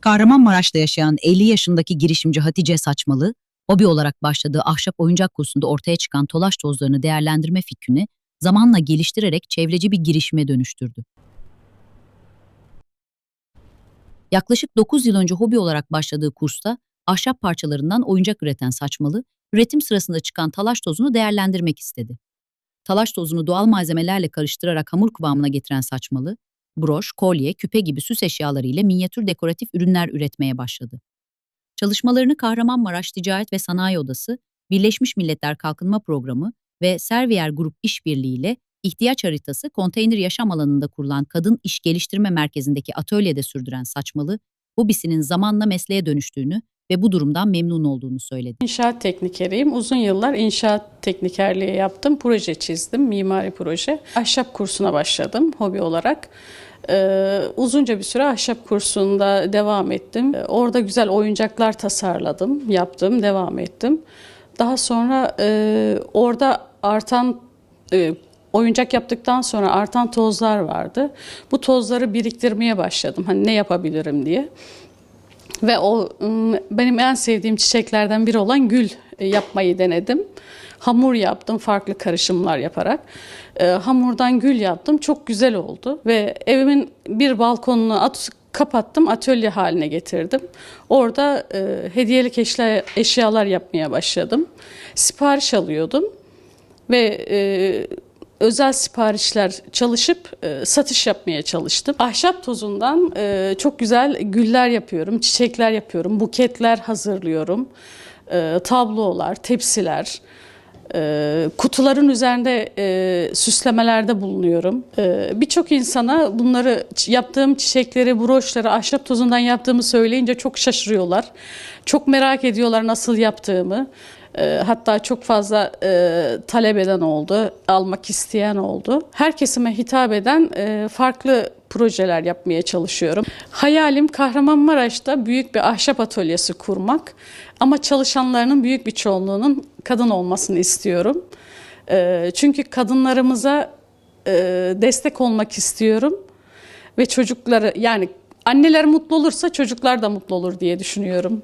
Kahramanmaraş'ta yaşayan 50 yaşındaki girişimci Hatice Saçmalı, hobi olarak başladığı ahşap oyuncak kursunda ortaya çıkan tolaş tozlarını değerlendirme fikrini zamanla geliştirerek çevreci bir girişime dönüştürdü. Yaklaşık 9 yıl önce hobi olarak başladığı kursta ahşap parçalarından oyuncak üreten Saçmalı, üretim sırasında çıkan talaş tozunu değerlendirmek istedi. Talaş tozunu doğal malzemelerle karıştırarak hamur kıvamına getiren Saçmalı, broş, kolye, küpe gibi süs eşyaları ile minyatür dekoratif ürünler üretmeye başladı. Çalışmalarını Kahramanmaraş Ticaret ve Sanayi Odası, Birleşmiş Milletler Kalkınma Programı ve Servier Grup İşbirliği ile ihtiyaç haritası konteyner yaşam alanında kurulan Kadın İş Geliştirme Merkezi'ndeki atölyede sürdüren Saçmalı, hobisinin zamanla mesleğe dönüştüğünü ve bu durumdan memnun olduğunu söyledi. İnşaat teknikeriyim. Uzun yıllar inşaat teknikerliği yaptım. Proje çizdim, mimari proje. Ahşap kursuna başladım hobi olarak. Ee, uzunca bir süre ahşap kursunda devam ettim. Ee, Orada güzel oyuncaklar tasarladım, yaptım, devam ettim. Daha sonra e, orada artan e, oyuncak yaptıktan sonra artan tozlar vardı. Bu tozları biriktirmeye başladım. Hani ne yapabilirim diye. Ve o benim en sevdiğim çiçeklerden biri olan gül e, yapmayı denedim. Hamur yaptım farklı karışımlar yaparak. E, hamurdan gül yaptım. Çok güzel oldu ve evimin bir balkonunu at, kapattım, atölye haline getirdim. Orada e, hediyelik eşya, eşyalar yapmaya başladım. Sipariş alıyordum ve e, özel siparişler çalışıp e, satış yapmaya çalıştım. Ahşap tozundan e, çok güzel güller yapıyorum, çiçekler yapıyorum, buketler hazırlıyorum, e, tablolar, tepsiler. e, kutuların üzerinde e, süslemelerde bulunuyorum. E, Birçok insana bunları yaptığım çiçekleri, broşları ahşap tozundan yaptığımı söyleyince çok şaşırıyorlar. Çok merak ediyorlar nasıl yaptığımı. E, Hatta çok fazla e, talep eden oldu, almak isteyen oldu. Her kesime hitap eden e, farklı projeler yapmaya çalışıyorum. Hayalim Kahramanmaraş'ta büyük bir ahşap atölyesi kurmak. Ama çalışanlarının büyük bir çoğunluğunun kadın olmasını istiyorum. E, Çünkü kadınlarımıza e, destek olmak istiyorum ve çocukları yani anneler mutlu olursa çocuklar da mutlu olur diye düşünüyorum.